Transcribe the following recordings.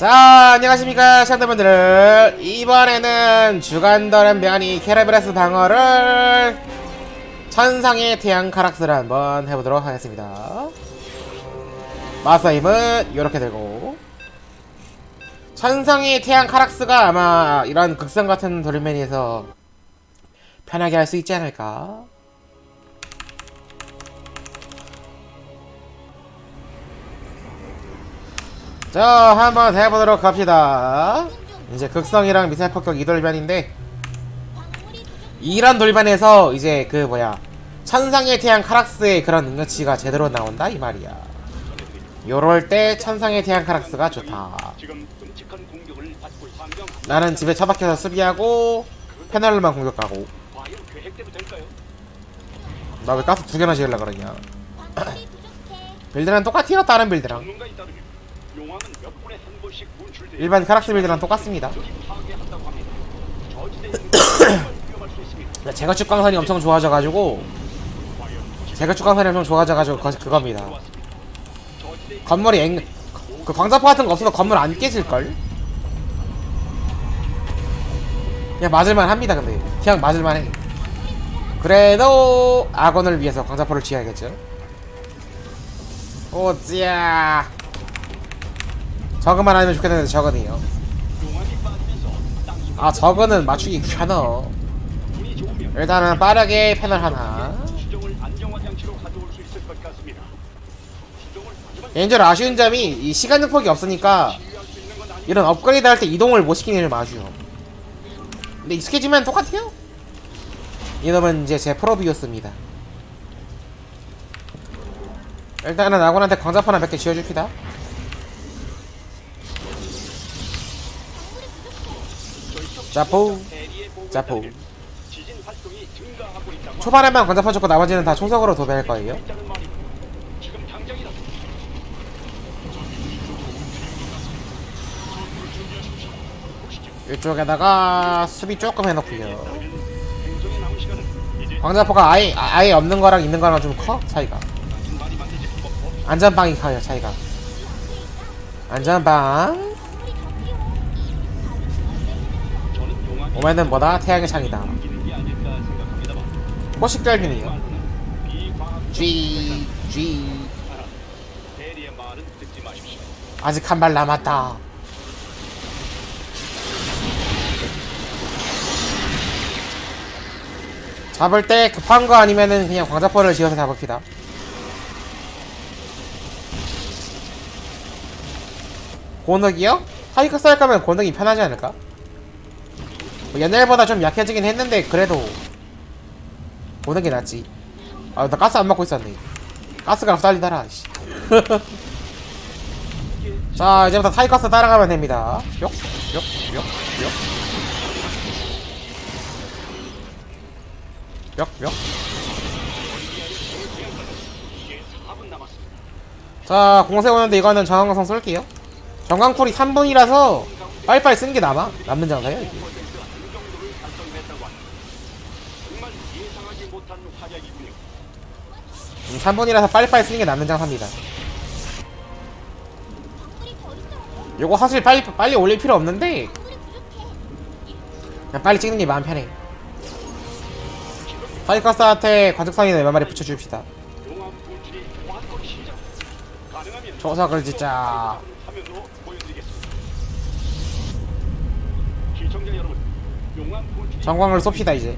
자 안녕하십니까 시청자분들. 이번에는 주간더른 변이 캐라브레스 방어를 천상의 태양 카락스를 한번 해보도록 하겠습니다. 마사임은 이렇게 되고 천상의 태양 카락스가 아마 이런 극성 같은 돌맨에서 편하게 할 수 있지 않을까 자 한번 해보도록 합시다. 이제 극성이랑 미사일 폭격 이돌반인데 이런 돌반에서 이제 그 뭐야 천상의 태양 카락스의 그런 능력치가 제대로 나온다 이 말이야. 요럴 때 천상의 태양 카락스가 좋다. 나는 집에 처박혀서 수비하고 패널만 공격하고? 나 왜 가스 두 개나 지으려 그러냐? 빌드랑 똑같아요 다른 빌드랑 용암은 몇 분에 한 번씩 분출돼 일반 카락스 빌드랑 똑같습니다 적이 파괴한다고 합니다. 저지대에 있는 것은 위험할 수 있습니다. 제거축 광선이 엄청 좋아져가지고 제거축 광선이 엄청 좋아져가지고 그, 그겁니다 건물이 앵... 그 광자포 같은 거 없어도 건물 안 깨질걸? 그냥 맞을만 합니다 근데 그냥 맞을만 해 그래도 악원을 위해서 광자포를 지어야겠죠 오찌야 저거만 아니면 좋겠는데 저거는요? 아 저거는 맞추기 귀찮아. 일단은 빠르게 패널 하나. 개인적으로 아쉬운 점이 이 시간 증폭이 없으니까. 이런 업그레이드 할 때 이동을 못 시키는 게 아쉬워 근데 익숙해지면 똑같아요. 이놈은 이제 제 프로비오스입니다. 일단은 아군한테 광자포나 몇개 지어줍시다 증가하고 있다고 초반에만 광자포 줬고 나머지는 다 초석으로 도배할 거예요. 이쪽에다가 수비 조금 해놓고요. 광자포가 아예 아- 아예 없는 거랑 있는 거랑 좀 커? 차이가? 안전빵이 커요 차이가. 안전빵 오면은 뭐다 태양의 창이다 말은 듣지 마십시오. 아직 한 발 남았다 잡을 때 급한 거 아니면은 그냥 광자포를 지어서 잡읍시다 고능이요? 하이크 쌀 거면 고능이 편하지 않을까? 뭐 옛날보다 좀 약해지긴 했는데 그래도 고능이 낫지 아 나 가스 안 맞고 있었네 가스가 쌀리더라 씨. 자 이제부터 타이커스 따라가면 됩니다 뿅, 뿅, 뿅, 뿅. 뿅, 뿅. 이제 4분 남았습니다. 자 공세 오는데 이거는 정강성 쏠게요 정강쿨이 3분이라서 빨리빨리 쓰는 게 남아 남는 장사예요 이게. 정도를 달성했다고 합니다. 정말 예상하지 못한 활약이군요. 음, 3분이라서 빨리빨리 쓰는 게 남는 장사입니다. 요거 사실 빨리 빨리 올릴 필요 없는데 그냥 빨리 찍는 게 마음 편해. 타이커스한테 관측선이나 몇 마리 붙여줍시다. 조석을 분출이 정광을 쏩시다 이제.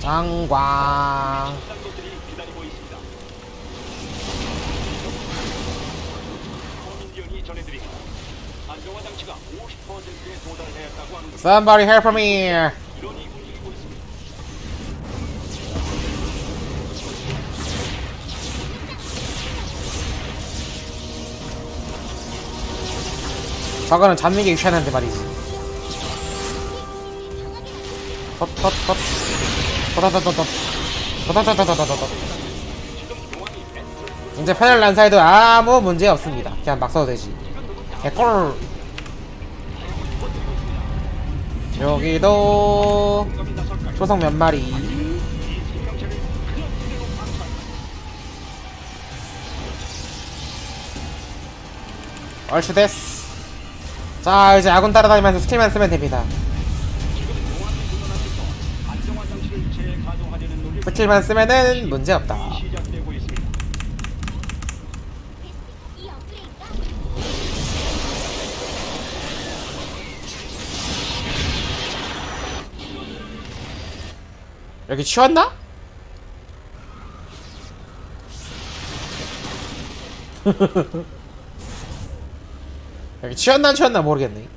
장광 정화 장치가 50%에 도달하였다고 하는 것. Somebody help me. 이론이 움직이고 있습니다. 저거는 잡는 게 귀찮은데 말이지. 헛 헛헛 헛헛헛헛 헛헛헛헛헛 이제 패널 란사이도 아무 문제 없습니다. 그냥 막 써도 되지. 개꿀 여기도 초성 몇 마리? 얼추 됐어 자 이제 아군 따라다니면서 스킬만 쓰면 됩니다. 스킬만 쓰면은 문제없다. 여기 치웠나? 여기 치웠나 안 치웠나 모르겠네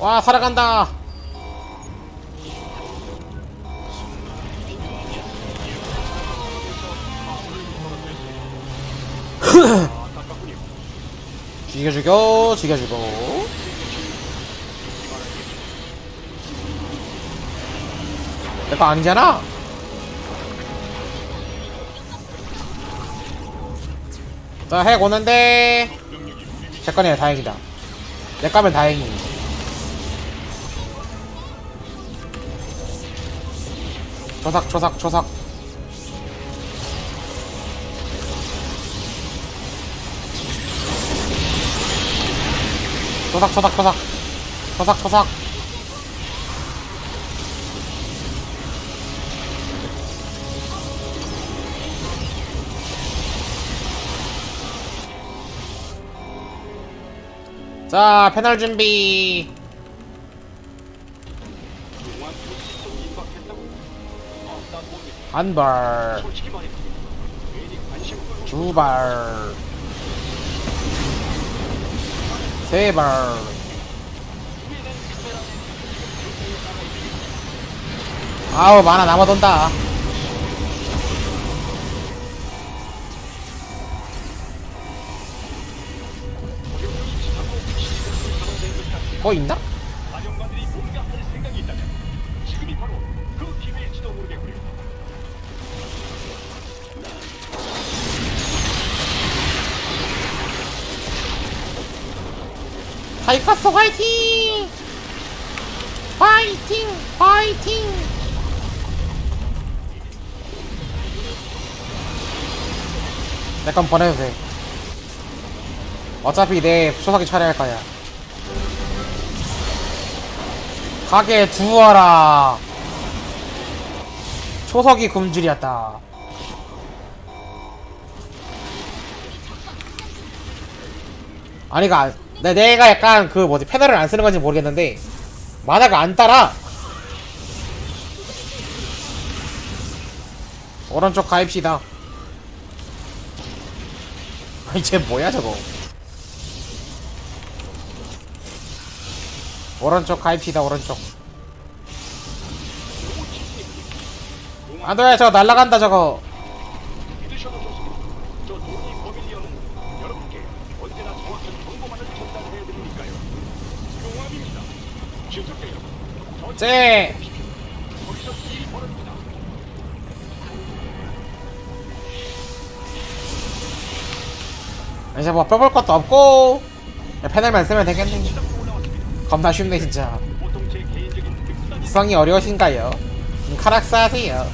와 살아간다. 죽여 죽여 죽여 죽여 내거 아니잖아? 자, 핵 오는데. 제 거네, 다행이다. 내 까면 다행이니. 조삭, 조삭, 조삭. 조삭, 조삭, 조삭. 조삭, 조삭. 자 패널 준비. 한발. 두발. 세발. 아우 많아 남아돈다. 뭐 있나? 사령관들이 뭔가 할 생각이 있다면 지금이 바로 그 기회일지도 화이팅! 화이팅! 화이팅! 내 건 보내도 돼. 어차피 내 초사기 처리할 거야. 가게 두어라. 초석이 굶주렸다. 아니가 내 내가 약간 그 뭐지 패널을 안 쓰는 건지 모르겠는데 만화가 안 따라. 오른쪽 가입시다. 아니 쟤 뭐야 저거? 오른쪽 가입시다 오른쪽. 안돼 저 날라간다 저거. 쟤 이제 뭐 뼈볼 것도 없고 패널만 쓰면 되겠네. 겁나 쉽네 진짜 구성이 어려우신가요? 카락사 하세요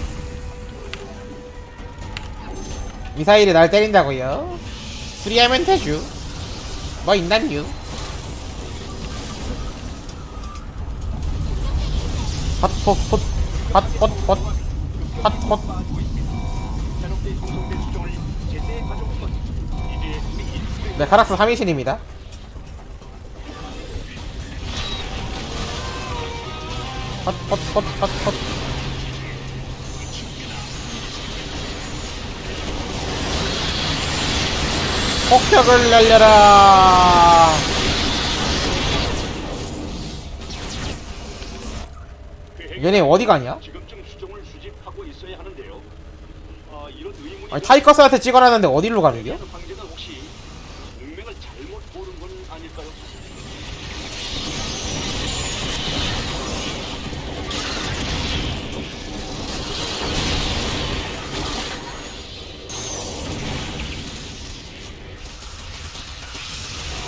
미사일이 날 때린다고요? 수리하면 되죠 뭐 있나요? 핫헛헛 핫헛헛 핫헛 네 카락사 3인신입니다 헛헛헛헛헛 폭격을 날려라. 얘네 어디 가냐? 아니 타이커스한테 찍어놨는데 어디로 가는겨?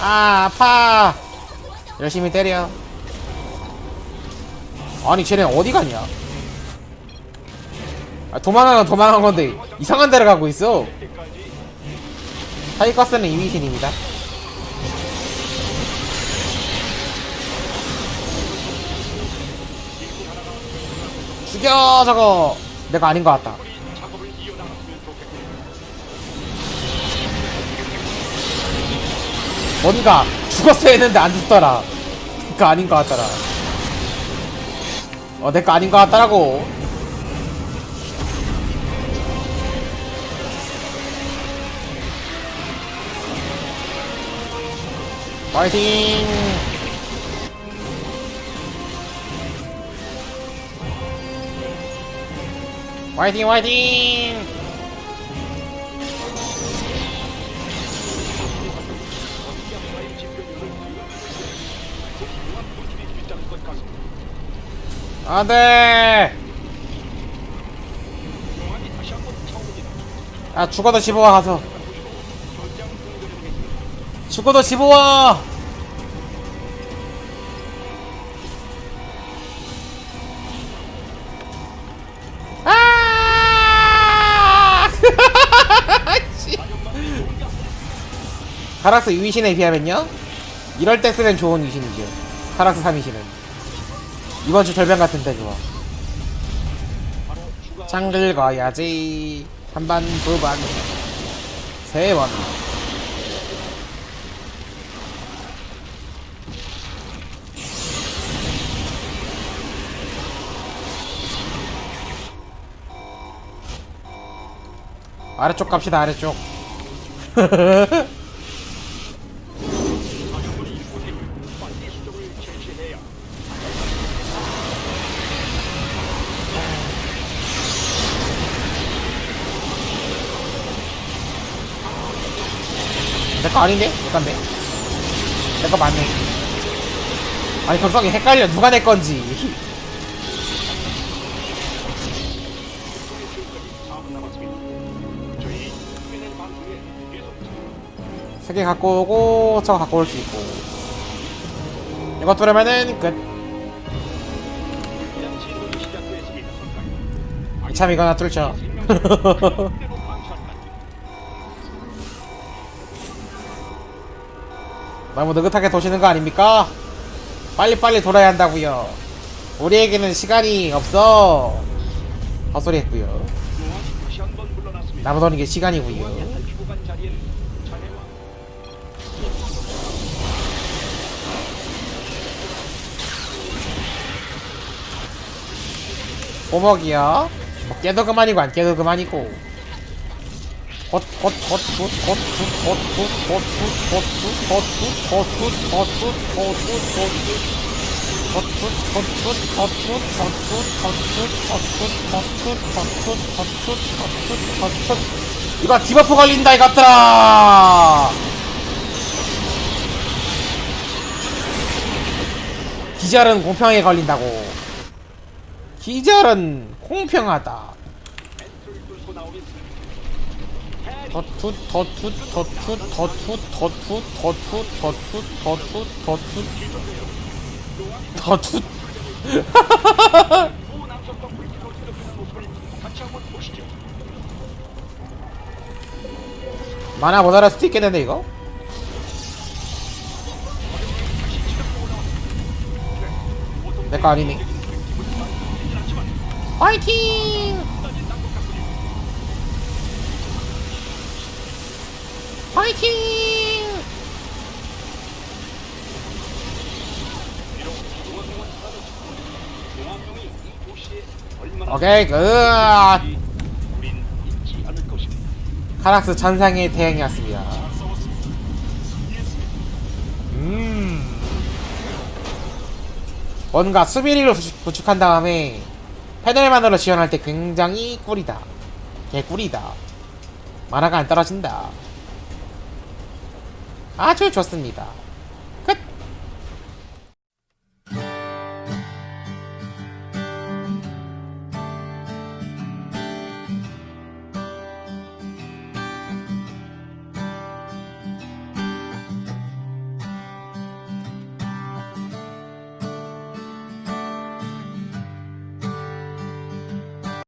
아 아파 열심히 때려 아니 쟤네 어디 가냐 아, 도망간 건 도망간 건데 이상한 데로 가고 있어. 타이커스는 이위신입니다. 죽여 저거. 내가 아닌 것 같다. 뭔가 죽었어야 했는데 안 죽더라. 내거 아닌 것 같더라. 어, 내 거 아닌 것 같더라고. 파이팅! 화이팅 화이팅! 안돼! 한번 차오릅니다. 아 죽어도 집어와 가서 죽어도 집어와 아! 씨. 카락스 유이신에 비하면요 이럴 때 쓰면 좋은 유신이죠 카락스 3이신은 이번 주 절벽 같은데 추가 장글 가야지. 한반 두반 세번. 아래쪽 갑시다 아래쪽 거 아닌데? 내 건데 내 거 맞네 아니 감성이 헷갈려 누가 내 건지 4분 남았습니다. 저희 PNL 방송에 계속 세개 갖고 오고 저거 갖고 올 수 있고 이거 뚫으면은 끝. 참 이거 하나 뚫죠 너무 느긋하게 도시는 거 아닙니까? 빨리빨리 돌아야 한다고요. 우리에게는 시간이 없어. 헛소리 했고요. 공항이 다시 한번 물러났습니다. 나무 도는 게 시간이고요. 꼬먹이요? 뭐 깨도 그만이고 안 깨도 그만이고 이거 디버프 걸린다 이것들아! 기절은 공평하게 걸린다고. 기절은 공평하다 멘트를 뚫고 나오는 더투 더투 더투 더투 더투 더투 더투 더투 더투 더투. 만화 모자랄 수도 있겠는데 이거? 내거 아니네 파이팅! 얼마나 오케이 것입니다. 카락스 천상의 태양이었습니다. 음. 뭔가 수비리로 구축- 구축한 다음에 패널만으로 지원할 때 굉장히 꿀이다. 개꿀이다. 만화가 안 떨어진다 아주 좋습니다